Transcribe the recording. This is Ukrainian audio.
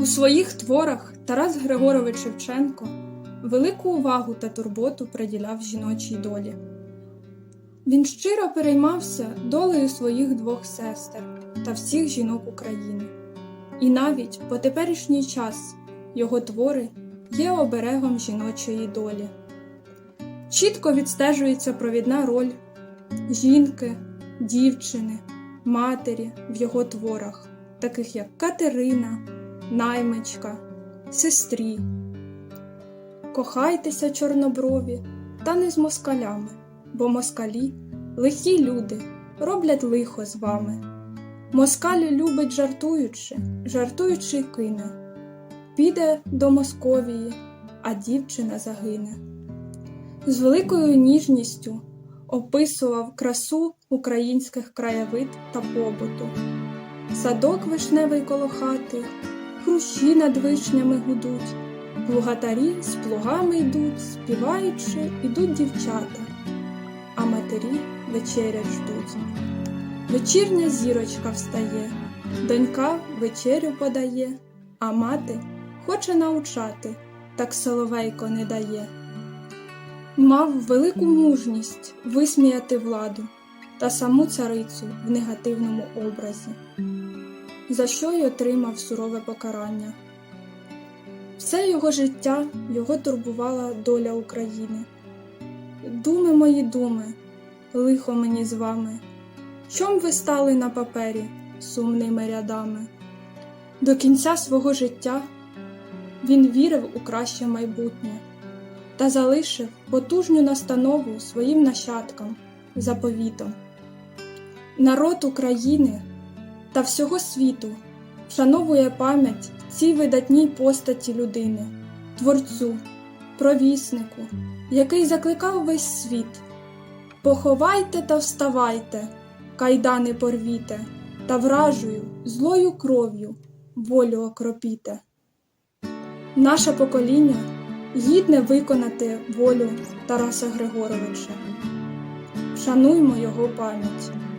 У своїх творах Тарас Григорович Шевченко велику увагу та турботу приділяв жіночій долі. Він щиро переймався долею своїх двох сестер та всіх жінок України. І навіть по теперішній час його твори є оберегом жіночої долі. Чітко відстежується провідна роль жінки, дівчини, матері в його творах, таких як Катерина, наймичка, сестрі. Кохайтеся, чорноброві, та не з москалями, бо москалі лихі люди роблять лихо з вами. Москаль любить жартуючи, жартуючи кине, піде до Московії, а дівчина загине. З великою ніжністю описував красу українських краєвид та побуту. Садок вишневий коло хати, хрущі над вишнями гудуть, плугатарі з плугами йдуть, співаючи, ідуть дівчата, а матері вечерять ждуть. Вечірня зірочка встає, донька вечерю подає, а мати хоче научати, так соловейко не дає. Мав велику мужність висміяти владу та саму царицю в негативному образі, за що й отримав сурове покарання. Все його життя його турбувала доля України. Думи мої думи, лихо мені з вами, чом ви стали на папері сумними рядами? До кінця свого життя він вірив у краще майбутнє та залишив потужню настанову своїм нащадкам заповітом. Народ України та всього світу вшановує пам'ять цій видатній постаті людини, творцю, провіснику, який закликав весь світ. Поховайте та вставайте, кайдани порвіте, та вражою, злою кров'ю волю окропіте. Наше покоління гідне виконати волю Тараса Григоровича. Вшануймо його пам'ять.